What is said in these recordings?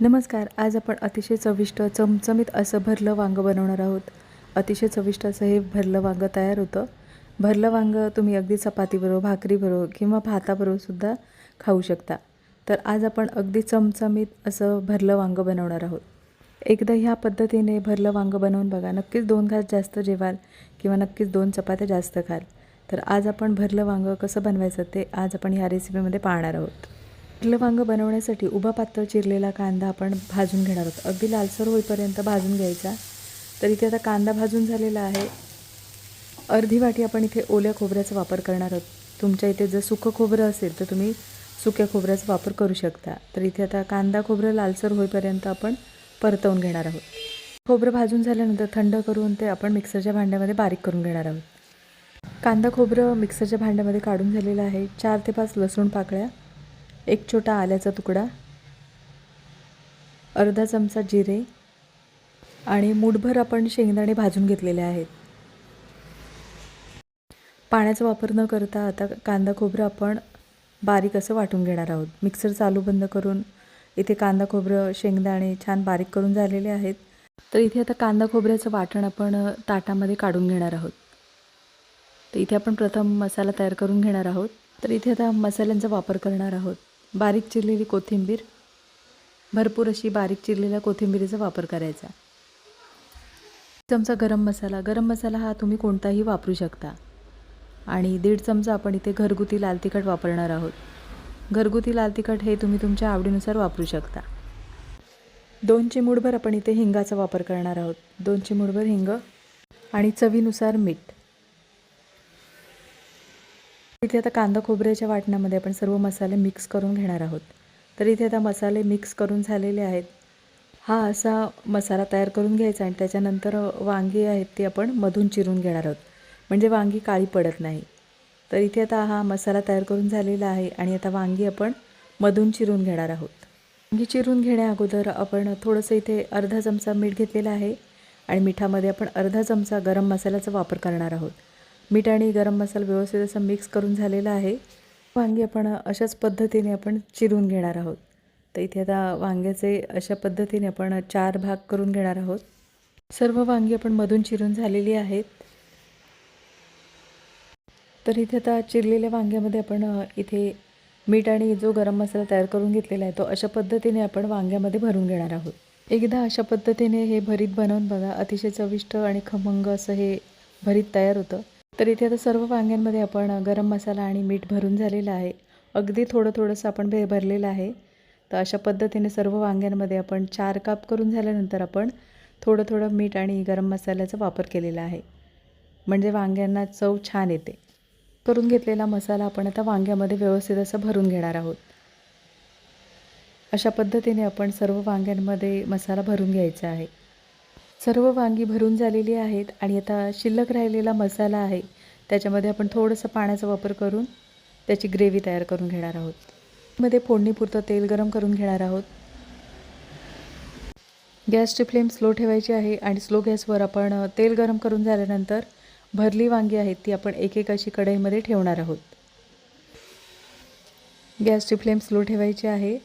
नमस्कार आज आपण अतिशय चविष्ट चमचमीत असं भरलं वांगं बनवणार आहोत. अतिशय चविष्ट असं हे भरलं वांगं तयार होतं. भरलं वांगं तुम्ही अगदी चपातीबरोबर भाकरीबरोबर किंवा भाताबरोबर सुद्धा खाऊ शकता. तर आज आपण अगदी चमचमीत असं भरलं वांगं बनवणार आहोत. एकदा ह्या पद्धतीने भरलं वांगं बनवून बघा नक्कीच दोन घास जास्त जेवाल किंवा नक्कीच दोन चपात्या जास्त खाल. तर आज आपण भरलं वांगं कसं बनवायचं ते आज आपण ह्या रेसिपीमध्ये पाहणार आहोत. पिठलं वांगं बनवण्यासाठी उभा पातळ चिरलेला कांदा आपण भाजून घेणार आहोत. अगदी लालसर होईपर्यंत भाजून घ्यायचा. तर इथे आता कांदा भाजून झालेला आहे. अर्धी वाटी आपण इथे ओल्या खोबऱ्याचा वापर करणार आहोत. तुमच्या इथे जर सुकं खोबरं असेल तर तुम्ही सुक्या खोबऱ्याचा वापर करू शकता. तर इथे आता कांदा खोबरं लालसर होईपर्यंत आपण परतवून घेणार आहोत. खोबरं भाजून झाल्यानंतर थंड करून ते आपण मिक्सरच्या भांड्यामध्ये बारीक करून घेणार आहोत. कांदा खोबरं मिक्सरच्या भांड्यामध्ये काढून झालेलं आहे. चार ते पाच लसूण पाकळ्या एक छोटा आल्याचा तुकडा अर्धा चमचा जिरे आणि मूठभर आपण शेंगदाणे भाजून घेतलेले आहेत. पाण्याचा वापर न करता आता कांदा खोबरं आपण बारीक असं वाटून घेणार आहोत. मिक्सर चालू बंद करून इथे कांदा खोबरं शेंगदाणे छान बारीक करून झालेले आहेत. तर इथे आता कांदा खोबऱ्याचं वाटण आपण ताटामध्ये काढून घेणार आहोत. तर इथे आपण प्रथम मसाला तयार करून घेणार आहोत. तर इथे आता मसाल्यांचा वापर करणार आहोत. बारीक चिरलेली कोथिंबीर. भरपूर अशी बारीक चिरलेल्या कोथिंबीरीचा वापर करायचा. चमचा गरम मसाला. गरम मसाला हा तुम्ही कोणताही वापरू शकता. आणि दीड चमचा आपण इथे घरगुती लाल तिखट वापरणार आहोत. घरगुती लाल तिखट हे तुम्ही तुमच्या आवडीनुसार वापरू शकता. दोन चिमूडभर आपण इथे हिंगाचा वापर करणार आहोत. दोन चिमूडभर हिंग आणि चवीनुसार मीठ. इथे आता कांदा खोबऱ्याच्या वाटणामध्ये आपण सर्व मसाले मिक्स करून घेणार आहोत. तर इथे आता मसाले मिक्स करून झालेले आहेत. हा असा मसाला तयार करून घ्यायचा आणि त्याच्यानंतर वांगी आहेत ती आपण मधून चिरून घेणार आहोत. म्हणजे वांगी काळी पडत नाही. तर इथे आता हा मसाला तयार करून झालेला आहे आणि आता वांगी आपण मधून चिरून घेणार आहोत. वांगी चिरून घेण्या अगोदर आपण थोडंसं इथे अर्धा चमचा मीठ घेतलेलं आहे आणि मिठामध्ये आपण अर्धा चमचा गरम मसाल्याचा वापर करणार आहोत. मीठ आणि गरम मसाला व्यवस्थित असं मिक्स करून झालेला आहे. वांगी आपण अशाच पद्धतीने आपण चिरून घेणार आहोत. तर इथे आता वांग्याचे अशा पद्धतीने आपण चार भाग करून घेणार आहोत. सर्व वांगी आपण मधून चिरून झालेली आहेत. तर इथे आता चिरलेल्या वांग्यामध्ये आपण इथे मीठ आणि जो गरम मसाला तयार करून घेतलेला आहे तो अशा पद्धतीने आपण वांग्यामध्ये भरून घेणार आहोत. एकदा अशा पद्धतीने हे भरीत बनवून बघा अतिशय चविष्ट आणि खमंग असं हे भरीत तयार होतं. तर इथे आता सर्व वांग्यांमध्ये आपण गरम मसाला आणि मीठ भरून झालेलं आहे. अगदी थोडं थोडंसं आपण भे भरलेलं आहे. तर अशा पद्धतीने सर्व वांग्यांमध्ये आपण चार काप करून झाल्यानंतर आपण थोडं थोडं मीठ आणि गरम मसाल्याचा वापर केलेला आहे. म्हणजे वांग्यांना चव छान येते. करून घेतलेला मसाला आपण आता वांग्यामध्ये व्यवस्थित असं भरून घेणार आहोत. अशा पद्धतीने आपण सर्व वांग्यांमध्ये मसाला भरून घ्यायचा आहे. सर्व वांगी भरून झालेली आहेत आणि आता शिल्लक राहिलेला मसाला आहे. त्याच्यामध्ये आपण थोडंसं पाण्याचा वापर करून त्याची ग्रेव्ही तयार करून घेणार आहोत. मध्ये फोडणीपुरतं तेल गरम करून घेणार आहोत. गॅसची फ्लेम स्लो ठेवायची आहे आणि स्लो गॅसवर आपण तेल गरम करून झाल्यानंतर भरली वांगी आहेत ती आपण एक एक अशी कढईमध्ये ठेवणार आहोत. गॅसची फ्लेम स्लो ठेवायची आहे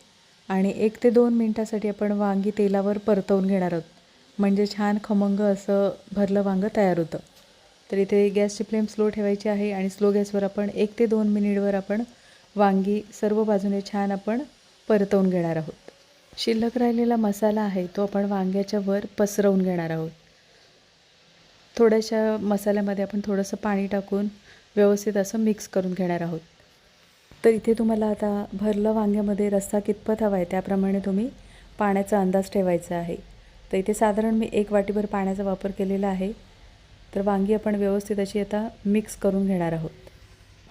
आणि एक ते दोन मिनटासाठी आपण वांगी तेलावर परतवून घेणार आहोत. म्हणजे छान खमंग असं भरलं वांगं तयार होतं. तर इथे गॅसची फ्लेम स्लो ठेवायची आहे आणि स्लो गॅसवर आपण एक ते दोन मिनिटवर आपण वांगी सर्व बाजूने छान आपण परतवून घेणार आहोत. शिल्लक राहिलेला मसाला आहे तो आपण वांग्याच्या वर पसरवून घेणार आहोत. थोड्याशा मसाल्यामध्ये आपण थोडंसं पाणी टाकून व्यवस्थित असं मिक्स करून घेणार आहोत. तर इथे तुम्हाला आता भरलं वांग्यामध्ये रस्सा कितपत हवा आहे त्याप्रमाणे तुम्ही पाण्याचा अंदाज ठेवायचा आहे. तर इथे साधारण मी एक वाटीभर पाण्याचा वापर केलेला आहे. तर वांगी आपण व्यवस्थित अशी आता मिक्स करून घेणार आहोत.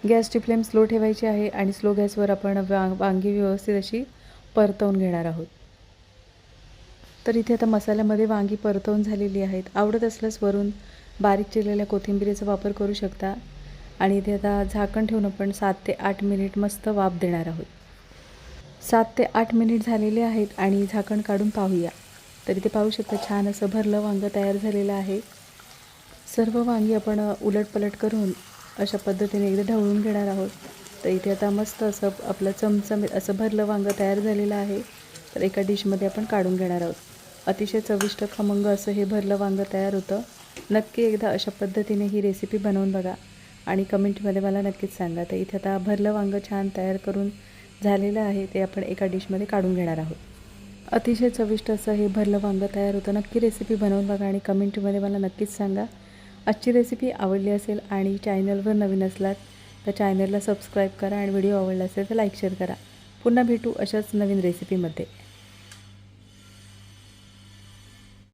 गॅसची फ्लेम स्लो ठेवायची आहे आणि स्लो गॅसवर आपण वा वांगी व्यवस्थित अशी परतवून घेणार आहोत. तर इथे आता मसाल्यामध्ये वांगी परतवून झालेली आहेत. आवडत असल्यास वरून बारीक चिरलेल्या कोथिंबिरीचा वापर करू शकता. आणि इथे आता झाकण ठेवून आपण सात ते आठ मिनिट मस्त वाफ देणार आहोत. सात ते आठ मिनिट झालेले आहेत आणि झाकण काढून पाहूया. तर इथे पाहू शकता छान असं भरलं वांगं तयार झालेलं आहे. सर्व वांगी आपण उलटपलट करून अशा पद्धतीने एकदा ढवळून घेणार आहोत. तर इथे आता मस्त असं आपलं चमचम असं भरलं वांगं तयार झालेलं आहे. तर एका डिशमध्ये आपण काढून घेणार आहोत. अतिशय चविष्ट खमंग असं हे भरलं वांगं तयार होतं. नक्की एकदा अशा पद्धतीने ही रेसिपी बनवून बघा आणि कमेंटमध्ये मला नक्कीच सांगा. तर इथे आता भरलं वांगं छान तयार करून झालेलं आहे. ते आपण एका डिशमध्ये काढून घेणार आहोत. अतिशय चविष्ट असं हे भरलं वांगं तयार होतं. नक्की रेसिपी बनवून बघा आणि कमेंटमध्ये मला नक्कीच सांगा. आजची रेसिपी आवडली असेल आणि चॅनलवर नवीन असलात तर चॅनलला सबस्क्राईब करा आणि व्हिडिओ आवडला असेल तर लाईक शेअर करा. पुन्हा भेटू अशाच नवीन रेसिपीमध्ये